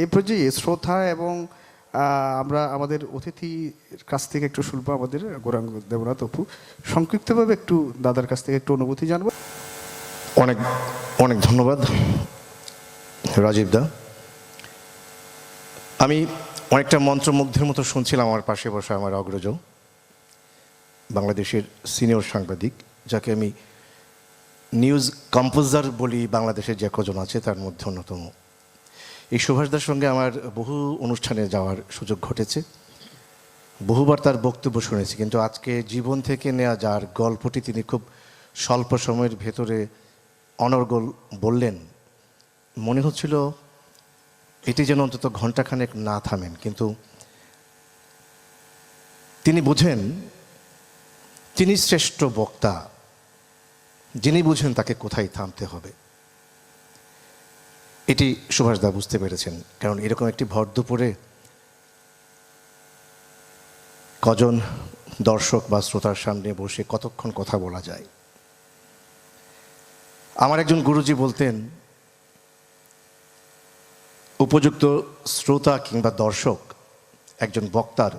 এই পর্যায়ে শ্রদ্ধা এবং আমরা আমাদের অতিথির কাছ থেকে একটু শুনব আমাদের গৌরাঙ্গ দেবনাথ অপু। সংক্ষিপ্তভাবে একটু দাদার কাছ থেকে একটু অনুভূতি জানব। অনেক অনেক ধন্যবাদ, রাজীব দা। আমি অনেকটা মন্ত্রমুগ্ধের মতো শুনছিলাম আমার পাশে বসে আমার অগ্রজ, বাংলাদেশের সিনিয়র সাংবাদিক, যাকে আমি নিউজ কম্পোজার বলি, বাংলাদেশের যে কজন আছে তার মধ্যে অন্যতম। এই সুভাষদার সঙ্গে আমার বহু অনুষ্ঠানে যাওয়ার সুযোগ ঘটেছে। বহুবার তার বক্তব্য শুনেছি, কিন্তু আজকে জীবন থেকে নেওয়া যার গল্পটি তিনি খুব স্বল্প সময়ের ভেতরে অনর্গল বললেন, মনে হচ্ছিল এটি যেন অন্তত ঘণ্টাখানেক না থামেন, কিন্তু তিনি বুঝেন, তিনি শ্রেষ্ঠ বক্তা, যিনি বুঝেন তাকে কোথায় থামতে হবে। এটি সুভাষদা বুঝতে পেরেছেন। কারণ এরকম একটি ভর দুপুরে কজন দর্শক বা শ্রোতার সামনে বসে কতক্ষণ কথা বলা যায়। আমার একজন গুরুজি বলতেন, উপযুক্ত শ্রোতা কিংবা দর্শক একজন বক্তার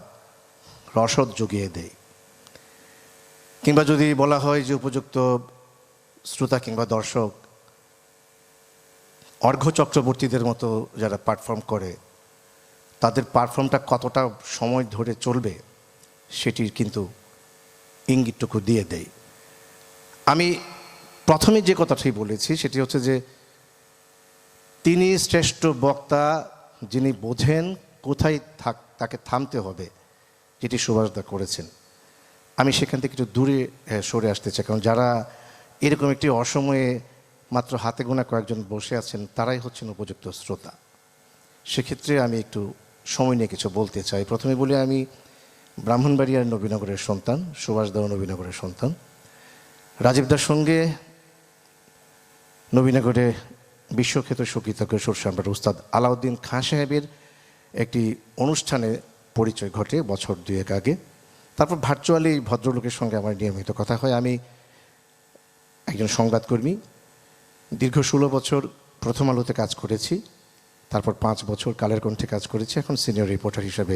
রসদ জুগিয়ে দেয়। কিংবা যদি বলা হয় যে উপযুক্ত শ্রোতা কিংবা দর্শক অর্ঘ্য চক্রবর্তীদের মতো যারা পারফর্ম করে, তাদের পারফর্মটা কতটা সময় ধরে চলবে সেটির কিন্তু ইঙ্গিতটুকু দিয়ে দেয়। আমি প্রথমে যে কথাটি বলেছি সেটি হচ্ছে যে, তিনি শ্রেষ্ঠ বক্তা যিনি বোঝেন কোথায় থাক, তাকে থামতে হবে, যেটি সুভাষদা করেছেন। আমি সেখান থেকে একটু দূরে সরে আসতে চাই, কারণ যারা এরকম একটি অসময়ে মাত্র হাতে গোনা কয়েকজন বসে আছেন, তারাই হচ্ছেন উপযুক্ত শ্রোতা। সেক্ষেত্রে আমি একটু সময় নিয়ে কিছু বলতে চাই। প্রথমে বলি, আমি ব্রাহ্মণবাড়িয়ার নবীনগরের সন্তান, সুভাষদাও নবীনগরের সন্তান। রাজীবদার সঙ্গে নবীনগরে বিশ্বখ্যাত সঙ্গীতজ্ঞ সুর সম্রাট উস্তাদ আলাউদ্দিন খাঁ সাহেবের একটি অনুষ্ঠানে পরিচয় ঘটে বছর দুয়েক আগে। তারপর ভার্চুয়ালি ভদ্রলোকের সঙ্গে আমার নিয়মিত কথা হয়। আমি একজন সংবাদকর্মী দীর্ঘ ষোলো বছর প্রথম আলোতে কাজ করেছি, তারপর পাঁচ বছর কালের কণ্ঠে কাজ করেছি, এখন সিনিয়র রিপোর্টার হিসেবে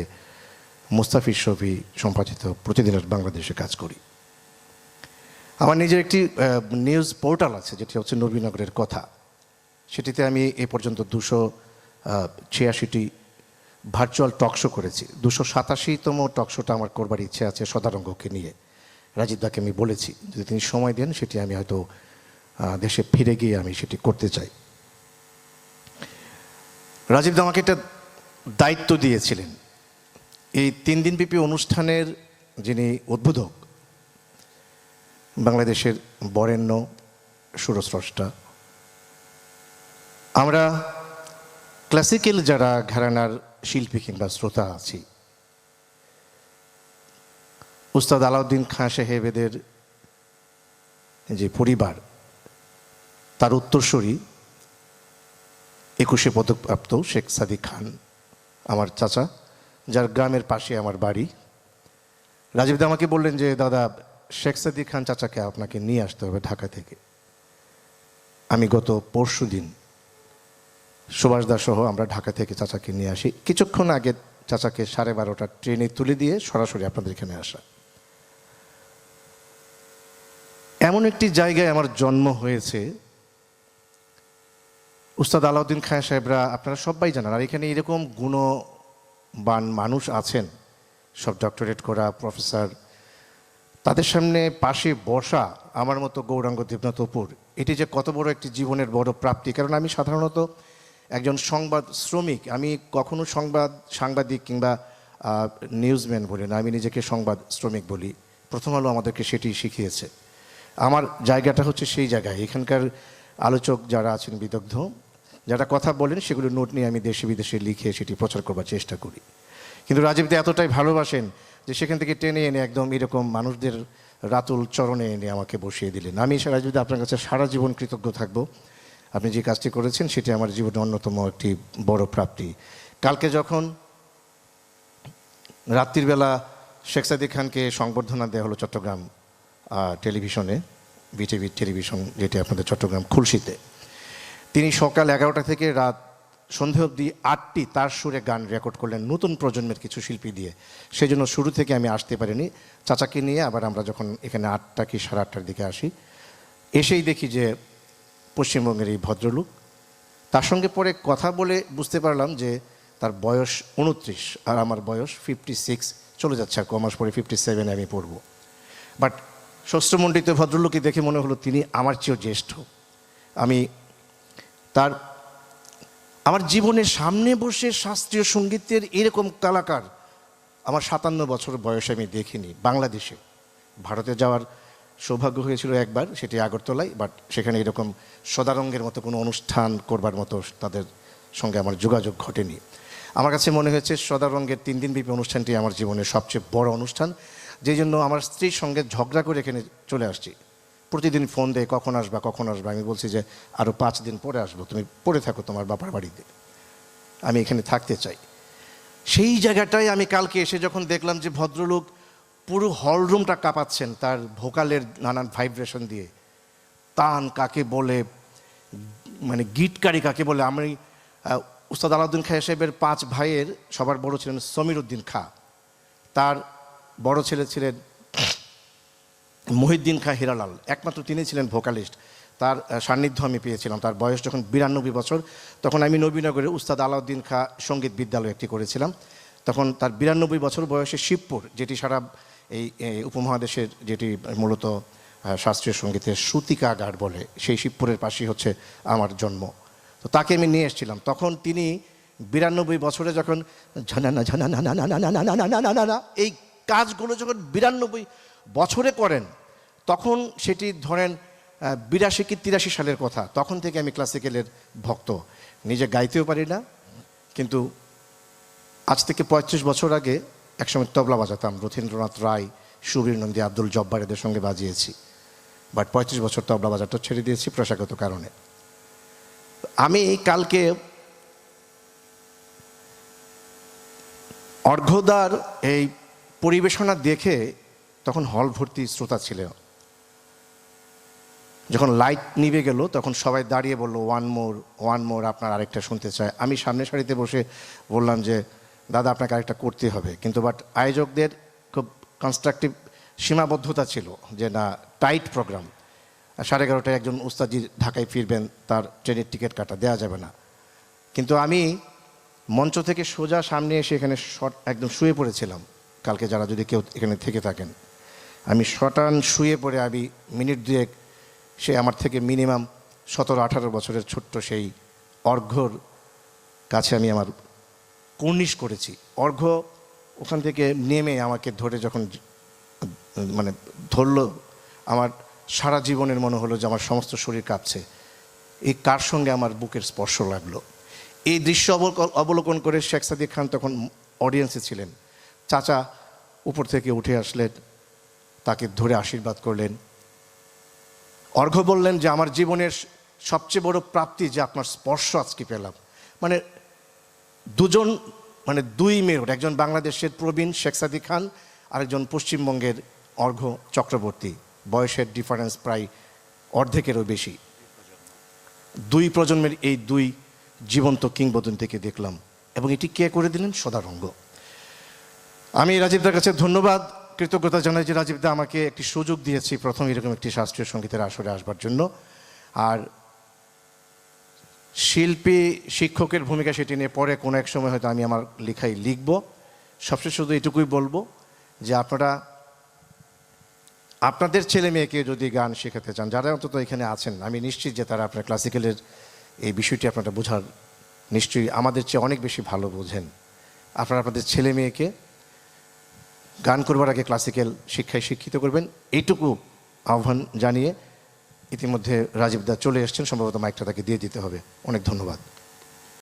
মুস্তাফিজ শফি সম্পাদিত প্রতিদিনের বাংলাদেশে কাজ করি। আমার নিজের একটি নিউজ পোর্টাল আছে, যেটি হচ্ছে নবীনগরের কথা। সেটিতে আমি এ পর্যন্ত দুশো ছিয়াশিটি ভার্চুয়াল টকশো করেছি। দুশো সাতাশিতম টকশোটা আমার করবার ইচ্ছে আছে সদারঙ্গকে নিয়ে। রাজীব দাকে আমি বলেছি, যদি তিনি সময় দেন, সেটি আমি হয়তো দেশে ফিরে গিয়ে আমি সেটি করতে চাই। রাজীব আমাকে একটা দায়িত্ব দিয়েছিলেন। এই তিন দিনব্যাপী অনুষ্ঠানের যিনি উদ্বোধক, বাংলাদেশের বরেণ্য সুরস্রষ্টা। আমরা ক্লাসিক্যাল যারা ঘরানার শিল্পী কিংবা শ্রোতা আছি, উস্তাদ আলাউদ্দিন খাঁ সাহেবেদের যে পরিবার তার উত্তরসূরি একুশে পদকপ্রাপ্ত শেখ সাদিক খান, আমার চাচা, যার গ্রামের পাশে আমার বাড়ি। রাজীব দা আমাকে বললেন যে, দাদা, শেখ সাদিক খান চাচাকে আপনাকে নিয়ে আসতে হবে ঢাকা থেকে। আমি গত পরশু দিন সুভাষ সহ আমরা ঢাকা থেকে চাচাকে নিয়ে আসি। কিছুক্ষণ আগে চাচাকে সাড়ে বারোটা ট্রেনে তুলে দিয়ে সরাসরি আপনাদের এখানে আসা। এমন একটি জায়গায় আমার জন্ম হয়েছে উস্তাদ আলাউদ্দিন খাঁ সাহেবরা, আপনারা সবাই জানেন, আর এখানে এরকম গুণবান মানুষ আছেন, সব ডক্টরেট করা প্রফেসর তাদের সামনে পাশে বসা আমার মতো গৌরাঙ্গ দেবনাথ অপুর, এটি যে কত বড় একটি জীবনের বড় প্রাপ্তি। কারণ আমি সাধারণত একজন সংবাদ শ্রমিক, আমি কখনো সংবাদ, সাংবাদিক কিংবা নিউজম্যান বলি না, আমি নিজেকে সংবাদ শ্রমিক বলি। প্রথম আলো আমাদেরকে সেটি শিখিয়েছে। আমার জায়গাটা হচ্ছে সেই জায়গায়। এখানকার আলোচক যারা আছেন, বিদগ্ধ যারা কথা বলেন, সেগুলো নোট নিয়ে আমি দেশে বিদেশে লিখে সেটি প্রচার করবার চেষ্টা করি। কিন্তু রাজীব দা এতটাই ভালোবাসেন যে সেখান থেকে টেনে এনে একদম এরকম মানুষদের রাতুল চরণে এনে আমাকে বসিয়ে দিলেন। আমি সে রাজীব দা, আপনার কাছে সারা জীবন কৃতজ্ঞ থাকব। আপনি যে কাজটি করেছেন, সেটি আমার জীবনে অন্যতম একটি বড় প্রাপ্তি। কালকে যখন রাত্রির বেলা শেখ সাদিক খানকে সংবর্ধনা দেওয়া হলো চট্টগ্রাম টেলিভিশনে বিটিভি টেলিভিশন, যেটি আপনাদের চট্টগ্রাম খুলশিতে। তিনি সকাল এগারোটা থেকে রাত সন্ধে অবধি আটটি তার সুরে গান রেকর্ড করলেন নতুন প্রজন্মের কিছু শিল্পী দিয়ে। সেই জন্য শুরু থেকে আমি আসতে পারিনি। চাচাকে নিয়ে আবার আমরা যখন এখানে আটটা কি সাড়ে আটটার দিকে আসি, এসেই দেখি যে পশ্চিমবঙ্গের এই ভদ্রলোক, তার সঙ্গে পরে কথা বলে বুঝতে পারলাম যে তার বয়স উনত্রিশ আর আমার বয়স ফিফটি সিক্স চলে যাচ্ছে আর কমাস পরে ফিফটি সেভেনে আমি পড়ব। বাট ষষ্ঠমণ্ডিত ভদ্রলোককে দেখে মনে হলো তিনি আমার চেয়েও জ্যেষ্ঠ। আমি তার আমার জীবনের সামনে বসে শাস্ত্রীয় সঙ্গীতের এরকম কলাকার আমার সাতান্ন বছর বয়সে আমি দেখিনি, বাংলাদেশে। ভারতে যাওয়ার সৌভাগ্য হয়েছিল একবার সেটি আগরতলায় বাট সেখানে এরকম সদারঙ্গের মতো কোনো অনুষ্ঠান করবার মতো তাদের সঙ্গে আমার যোগাযোগ ঘটেনি। আমার কাছে মনে হয়েছে সদারঙ্গের তিন দিনব্যাপী অনুষ্ঠানটি আমার জীবনের সবচেয়ে বড় অনুষ্ঠান, যেই জন্য আমার স্ত্রীর সঙ্গে ঝগড়া করে এখানে চলে আসছি। প্রতিদিন ফোন দেয় কখন আসবা কখন আসবা? আমি বলছি যে আরও পাঁচ দিন পরে আসব। তুমি পড়ে থাকো তোমার বাবার বাড়িতে। আমি এখানে থাকতে চাই। সেই জায়গাটায় আমি কালকে এসে যখন দেখলাম যে ভদ্রলোক পুরো হলরুমটা কাঁপাচ্ছেন তার ভোকালের নানান ভাইব্রেশন দিয়ে। তান কাকে বলে মানে গিটকারি কাকে বলে? আমি উস্তাদ আলাউদ্দিন খাঁ সাহেবের পাঁচ ভাইয়ের সবার বড় ছিলেন সমীর উদ্দিন খা। তার বড় ছেলে ছিলেন মহিদ্দিন খা হিরালাল একমাত্র তিনি ছিলেন ভোকালিস্ট তার সান্নিধ্য আমি পেয়েছিলাম তার বয়স যখন বিরানব্বই বছর তখন আমি নবীনগরে উস্তাদ আলাউদ্দিন খা সংগীত বিদ্যালয় একটি করেছিলাম তখন তার বিরানব্বই বছর বয়সে শিবপুর যেটি সারা এই উপমহাদেশের যেটি মূলত শাস্ত্রীয় সঙ্গীতের সুতিকাগার বলে সেই শিবপুরের পাশেই হচ্ছে আমার জন্ম তো তাকে আমি নিয়ে এসেছিলাম তখন তিনি বিরানব্বই বছরে যখন ঝানানা ঝানানা এই কাজগুলো যখন বিরানব্বই বছরে করেন, তখন সেটি ধরেন বিরাশি কি তিরাশি সালের কথা, তখন থেকে আমি ক্লাসিক্যালের ভক্ত। নিজে গাইতেও পারি না, কিন্তু আজ থেকে পঁয়ত্রিশ বছর আগে একসময় তবলা বাজাতাম, রথীন্দ্রনাথ রায়, সুবীর নন্দী, আব্দুল জব্বার এদের সঙ্গে বাজিয়েছি। বাট পঁয়ত্রিশ বছর তবলা বাজারটা ছেড়ে দিয়েছি পেশাগত কারণে। আমি কালকে অর্ঘদার এই পরিবেশনা দেখে তখন হল ভর্তি শ্রোতা ছিল যখন লাইট নিভে গেল, তখন সবাই দাঁড়িয়ে বলল ওয়ান মোর ওয়ান মোর আপনার আরেকটা শুনতে চায় আমি সামনে সারিতে বসে বললাম যে, দাদা, আপনাকে আরেকটা করতে হবে। কিন্তু বাট আয়োজকদের খুব কনস্ট্রাকটিভ সীমাবদ্ধতা ছিল যে, না টাইট প্রোগ্রাম সাড়ে এগারোটায় একজন উস্তাজি ঢাকায় ফিরবেন, তার ট্রেনের টিকিট কাটা দেওয়া যাবে না। কিন্তু আমি মঞ্চ থেকে সোজা সামনে এসে এখানে শট একদম শুয়ে পড়েছিলাম। কালকে যারা যদি কেউ এখানে থেকে থাকেন। আমি শটান শুয়ে পড়ে আমি মিনিট দুয়েক সে আমার থেকে মিনিমাম সতেরো, আঠারো বছরের ছোট্ট সেই অর্ঘ্যর কাছে আমি আমার কর্নিশ করেছি। অর্ঘ্য ওখান থেকে নেমে আমাকে ধরে যখন মানে ধরলো, আমার সারা জীবনের মনে হলো যে আমার সমস্ত শরীর কাঁপছে। এই কার সঙ্গে আমার বুকের স্পর্শ লাগল? এই দৃশ্য অবলোক- অবলোকন করে শেখ সাদিক খান তখন অডিয়েন্সে ছিলেন। চাচা উপর থেকে উঠে আসলেন তাকে ধরে আশীর্বাদ করলেন। অর্ঘ্য বললেন যে, আমার জীবনের সবচেয়ে বড় প্রাপ্তি যে আপনার স্পর্শ আজকে পেলাম। মানে দুজন মানে দুই মেয়র একজন বাংলাদেশের প্রবীণ শেখ সাদি খান, আরেকজন পশ্চিমবঙ্গের অর্ঘ্য চক্রবর্তী। বয়সের ডিফারেন্স প্রায় অর্ধেকেরও বেশি। দুই প্রজন্মের এই দুই জীবন্ত কিংবদন্তিকে দেখলাম। এবং এটি কে করে দিলেন? সদারঙ্গ। আমি রাজীবদার কাছে ধন্যবাদ। কৃতজ্ঞতা জানাই যে রাজীবদা আমাকে একটি সুযোগ দিয়েছি প্রথম এরকম একটি শাস্ত্রীয় সঙ্গীতের আসরে আসবার জন্য। আর শিল্পী, শিক্ষকের ভূমিকা সেটি নিয়ে পরে কোনো এক সময় হয়তো আমি আমার লেখাই লিখব। সবচেয়ে শুধু এটুকুই বলব যে আপনারা, আপনাদের ছেলে মেয়েকে যদি গান শেখাতে চান, যারা অন্তত এখানে আছেন, আমি নিশ্চিত যে তারা আপনার ক্লাসিক্যালের এই বিষয়টি আপনারা বোঝার নিশ্চয়ই আমাদের চেয়ে অনেক বেশি ভালো বোঝেন। আপনারা আপনাদের ছেলে মেয়েকে গান করবার আগে ক্লাসিক্যাল শিক্ষায় শিক্ষিত করবেন। এইটুকু আহ্বান জানিয়ে ইতিমধ্যে রাজীব দা চলে এসছেন, সম্ভবত মাইকটা তাকে দিয়ে দিতে হবে। অনেক ধন্যবাদ।